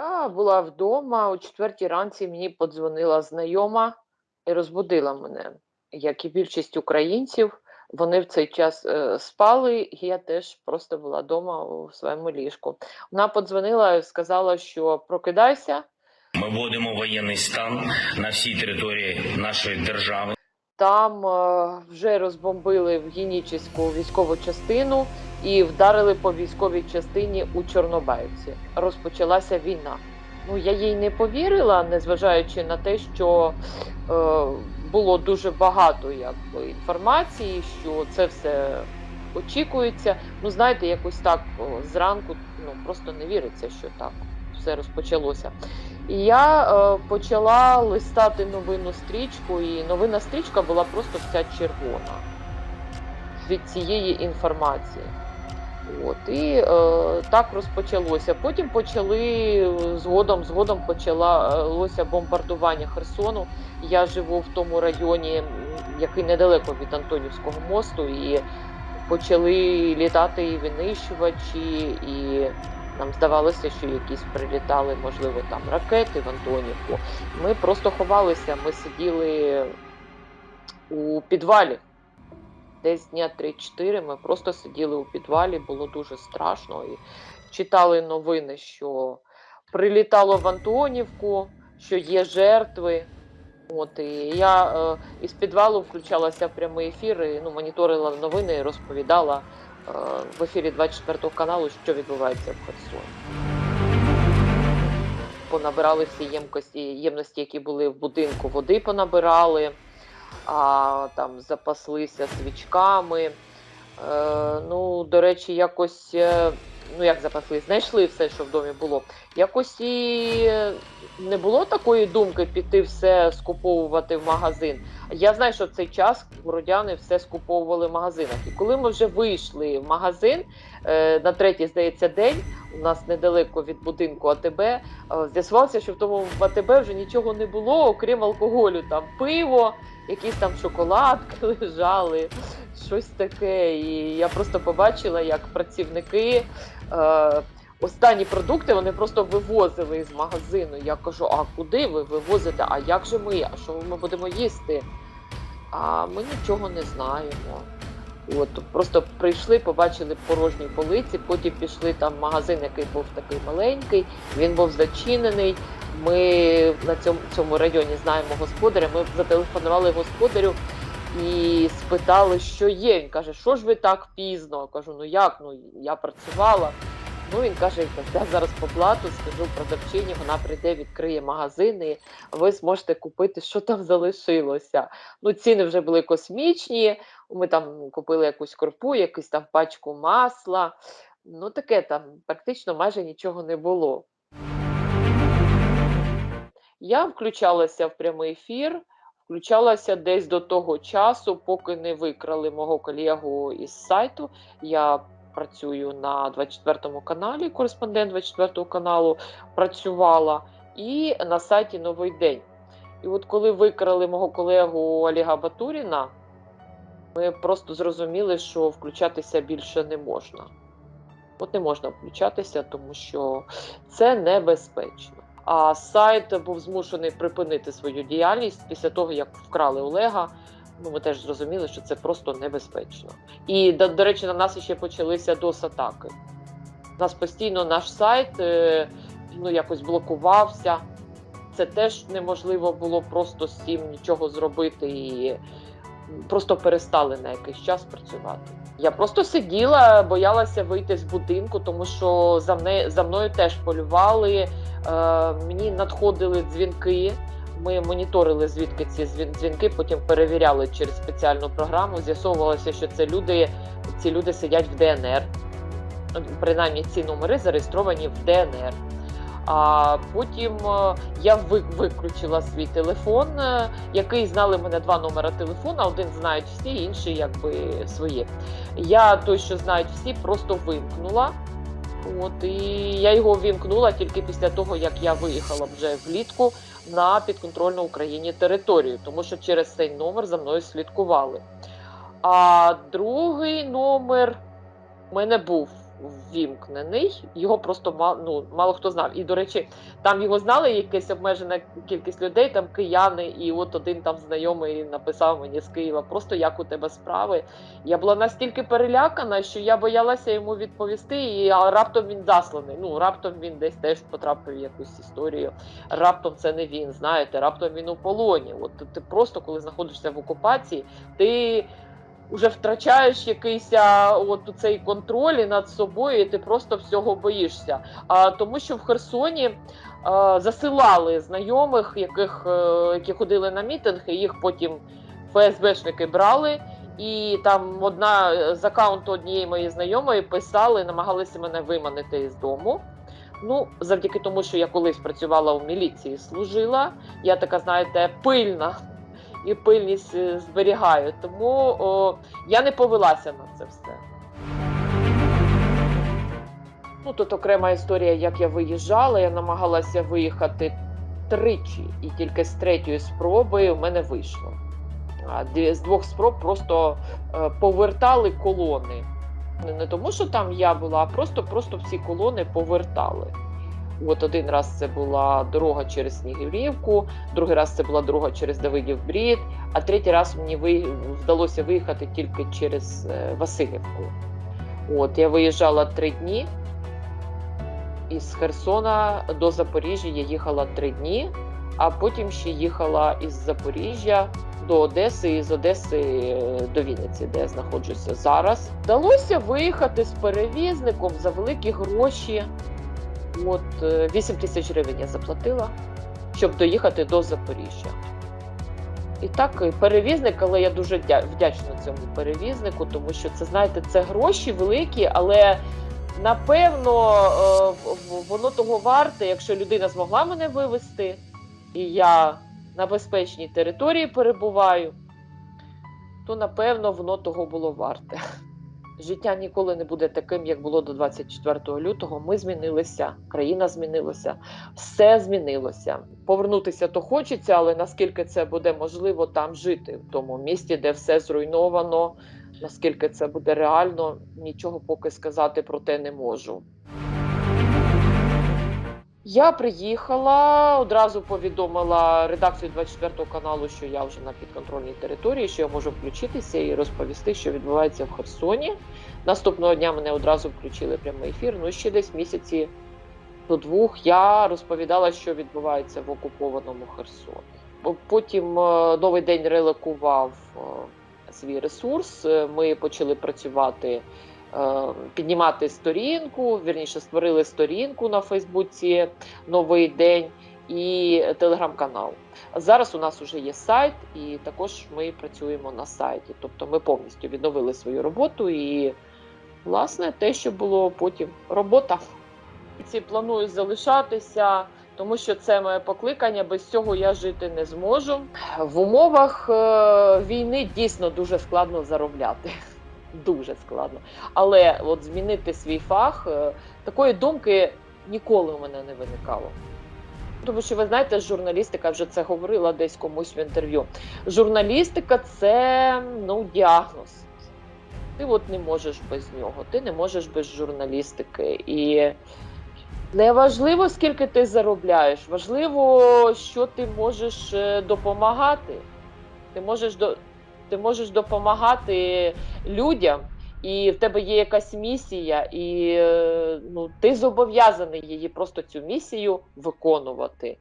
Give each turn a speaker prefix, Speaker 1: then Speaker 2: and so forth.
Speaker 1: Я була вдома о четвертій ранці мені подзвонила знайома і розбудила мене. Як і більшість українців, вони в цей час е, спали, і я теж просто була вдома у своєму ліжку. Вона подзвонила і сказала, що прокидайся,
Speaker 2: Ми вводимо воєнний стан на всій території нашої держави.
Speaker 1: там е, вже розбомбили в Генічеську військову частину і вдарили по військовій частині у Чорнобаївці. Розпочалася війна. Ну я їй не повірила, незважаючи на те, що е, було дуже багато якби, інформації, що це все очікується. Ну знаєте, якось так зранку ну просто не віриться, що так все розпочалося. І я е, почала листати новинну стрічку, і новинна стрічка була просто вся червона від цієї інформації. От, і е, так розпочалося. Потім почали е, згодом, згодом почалося бомбардування Херсону. Я живу в тому районі, який недалеко від Антонівського мосту, і почали літати і винищувачі, і нам здавалося, що якісь прилітали, можливо, там ракети в Антонівку. Ми просто ховалися, ми сиділи у підвалі. Десь дня 3-4 ми просто сиділи у підвалі, було дуже страшно. І читали новини, що прилітало в Антонівку, що є жертви. От, і я е, із підвалу включалася в прямий ефір, і, ну, моніторила новини і розповідала е, в ефірі 24 каналу, що відбувається в Херсоні. Понабирали всі ємкості, ємності, які були в будинку, води понабирали, а там запаслися свічками. Е, ну, до речі, якось, е, ну як запасли, знайшли все, що в домі було. Якось і не було такої думки піти все скуповувати в магазин. Я знаю, що в цей час городяни все скуповували в магазинах. І коли ми вже вийшли в магазин е, на третій, здається, день, у нас недалеко від будинку АТБ, е, з'ясувалося, що в тому АТБ вже нічого не було, окрім алкоголю. Там пиво, якісь там шоколадки лежали, щось таке. І я просто побачила, як працівники. Е, Останні продукти вони просто вивозили з магазину. Я кажу: а куди ви вивозите? А як же ми? А що ми будемо їсти? А ми нічого не знаємо. От просто прийшли, побачили порожні полиці, потім пішли там в магазин, який був такий маленький, він був зачинений. Ми на цьому цьому районі знаємо господаря. Ми зателефонували господарю і спитали, що є. Він каже, що ж ви так пізно? Кажу, ну як? Ну я працювала. Ну він каже, я зараз по плату скажу продавчині, вона прийде, відкриє магазин, і ви зможете купити, що там залишилося. Ну, ціни вже були космічні. Ми там купили якусь крупу, якусь там пачку масла. Ну, таке там практично майже нічого не було. Я включалася в прямий ефір, включалася десь до того часу, поки не викрали мого колегу із сайту. Я працюю на 24 каналі, кореспондент 24 каналу працювала, і на сайті Новий день. І от коли викрали мого колегу Олега Батуріна, ми просто зрозуміли, що включатися більше не можна. От не можна включатися, тому що це небезпечно. А сайт був змушений припинити свою діяльність після того, як вкрали Олега. Ну, ми теж зрозуміли, що це просто небезпечно. І до, до речі, на нас ще почалися дос-атаки. Нас постійно наш сайт е, ну, якось блокувався. Це теж неможливо було просто з цим нічого зробити і просто перестали на якийсь час працювати. Я просто сиділа, боялася вийти з будинку, тому що за мною, за мною теж полювали. Е, мені надходили дзвінки. Ми моніторили звідки ці дзвінки, потім перевіряли через спеціальну програму. З'ясовувалося, що це люди, ці люди сидять в ДНР. Принаймні ці номери зареєстровані в ДНР. А потім е, я виключила свій телефон, е, який знали мене два номера телефона. Один знають всі, інший якби свої. Я той, що знають всі, просто вимкнула. От і я його вімкнула тільки після того, як я виїхала вже влітку на підконтрольну Україні територію, тому що через цей номер за мною слідкували. А другий номер в мене був ввімкнений. Його просто мало, ну, мало хто знав. І, до речі, там його знали якась обмежена кількість людей, там кияни, і от один там знайомий написав мені з Києва, просто як у тебе справи. Я була настільки перелякана, що я боялася йому відповісти, і а раптом він засланий. Ну, раптом він десь теж потрапив в якусь історію. Раптом це не він, знаєте, раптом він у полоні. От ти просто, коли знаходишся в окупації, ти вже втрачаєш якийсь от цей контроль і над собою, і ти просто всього боїшся. А тому, що в Херсоні засилали знайомих, яких, е, які ходили на мітинг, і їх потім ФСБшники брали. І там одна з аккаунту однієї моєї знайомої писали, намагалися мене виманити із дому. Ну, завдяки тому, що я колись працювала у міліції, служила. Я така, знаєте, пильна і пильність е, зберігаю. Тому о, я не повелася на це все. Ну, тут окрема історія, як я виїжджала. Я намагалася виїхати тричі, і тільки з третьої спроби в мене вийшло. А з двох спроб просто е, повертали колони. Не, тому, що там я була, а просто, просто всі колони повертали. От один раз це була дорога через Снігурівку, другий раз це була дорога через Давидів Брід, а третій раз мені ви... вдалося виїхати тільки через е, Васильівку. От я виїжджала три дні. Із Херсона до Запоріжжя я їхала три дні, а потім ще їхала із Запоріжжя до Одеси і з Одеси е, до Вінниці, де я знаходжуся зараз. Вдалося виїхати з перевізником за великі гроші. От е, 8 тисяч гривень я заплатила, щоб доїхати до Запоріжжя. І так, перевізник, але я дуже вдячна цьому перевізнику, тому що це, знаєте, це гроші великі, але напевно е, воно того варте, якщо людина змогла мене вивезти, і я на безпечній території перебуваю, то напевно воно того було варте. Життя ніколи не буде таким, як було до 24 лютого. Ми змінилися, країна змінилася, все змінилося. Повернутися то хочеться, але наскільки це буде можливо там жити, в тому місті, де все зруйновано, наскільки це буде реально, нічого поки сказати про те не можу. Я приїхала, одразу повідомила редакцію 24 каналу, що я вже на підконтрольній території, що я можу включитися і розповісти, що відбувається в Херсоні. Наступного дня мене одразу включили прямий ефір. Ну, ще десь місяці до двох я розповідала, що відбувається в окупованому Херсоні. Потім е, новий день релокував е, свій ресурс. Е, Ми почали працювати, піднімати сторінку. Вірніше, створили сторінку на Фейсбуці новий день і телеграм-канал. Зараз у нас вже є сайт, і також ми працюємо на сайті. Тобто ми повністю відновили свою роботу і, власне, те, що було потім робота. Ці планую залишатися, тому що це моє покликання. Без цього я жити не зможу. В умовах е, війни дійсно дуже складно заробляти. Дуже складно. Але от змінити свій фах, е, такої думки ніколи у мене не виникало. Тому що ви знаєте, журналістика вже це говорила десь комусь в інтерв'ю. Журналістика це ну, діагноз. Ти от не можеш без нього, ти не можеш без журналістики. І не важливо, скільки ти заробляєш, важливо, що ти можеш е, допомагати. Ти можеш, ти можеш допомагати людям, і в тебе є якась місія, і е, ну, ти зобов'язаний її просто цю місію виконувати.